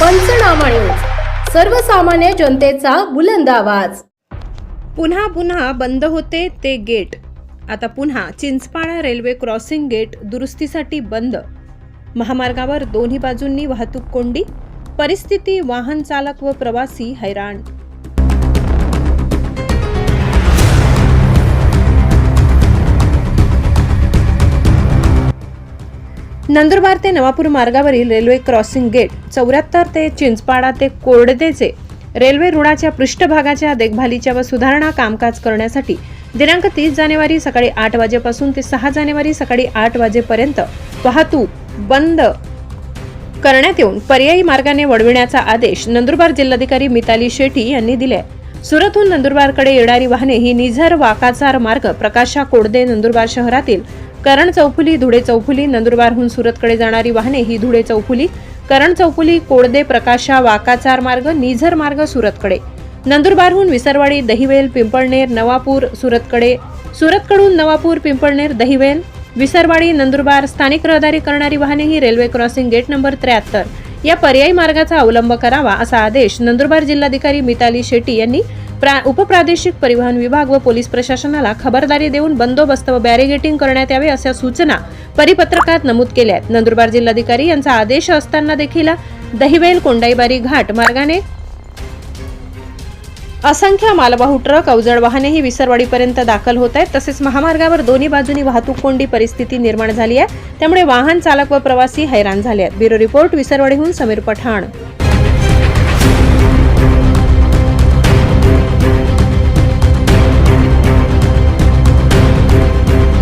पंचनामा न्यूज सर्वसामान्य जनतेचा बुलंद आवाज. पुन्हा पुन्हा बंद होते ते गेट. आता पुन्हा चिंचपाडा रेल्वे क्रॉसिंग गेट दुरुस्तीसाठी बंद. महामार्गावर दोन्ही बाजूंनी वाहतूक कोंडी. परिस्थिती वाहन चालक व प्रवासी हैराण. नंदुरबार ते नवापूर मार्गावरील रेल्वे क्रॉसिंग गेट चौऱ्याहत्तर ते चिंचपाडा ते कोरडदेचे रेल्वे रुळाच्या पृष्ठभागाच्या देखभालीच्या व सुधारणा कामकाज करण्यासाठी दिनांक तीस जानेवारी सकाळी आठ वाजेपासून ते सहा जानेवारी सकाळी आठ वाजेपर्यंत वाहतूक बंद करण्यात येऊन पर्यायी मार्गाने वळविण्याचा आदेश नंदुरबार जिल्हाधिकारी मिताली शेट्टी यांनी दिले सुरतहून नंदुरबारकडे येणारी वाहने ही निझर वाकाचार मार्ग प्रकाशा कोडदे नंदुरबार शहरातील करण चौफुली धुळे चौफुली नंदुरबारहून सुरतकडे जाणारी वाहने ही धुळे चौफुली करण चौफुली कोडदे प्रकाशा वाकाचार मार्ग निझर मार्ग सुरतकडे. नंदुरबारहून विसरवाडी दहिवेल पिंपळनेर नवापूर सुरतकडे. सुरतकडून नवापूर पिंपळनेर दहिवेल विसरवाडी नंदुरबार स्थानिक रहदारी करणारी वाहने ही रेल्वे क्रॉसिंग गेट नंबर त्र्याहत्तर. या पर्यायी मार्गाचा अवलंब करावा असा आदेश नंदुरबार जिल्हाधिकारी मिताली शेट्टी यांनी उपप्रादेशिक परिवहन विभाग व पोलीस प्रशासनाला खबरदारी देऊन बंदोबस्त व बॅरिगेटिंग करण्यात यावे अशा सूचना परिपत्रकात नमूद केल्या आहेत. नंदुरबार जिल्हाधिकारी यांचा आदेश असताना देखील दहिवेल कोंडाईबारी घाट मार्गाने असंख्य मालवाहू ट्रक अवजड वाहनेही विसरवाडीपर्यंत दाखल होत आहेत. तसेच महामार्गावर दोन्ही बाजूनी वाहतूक कोंडी परिस्थिती निर्माण झाली आहे. त्यामुळे वाहन चालक व प्रवासी हैराण झाले आहेत. ब्युरो रिपोर्ट विसरवाडीहून समीर पठाण.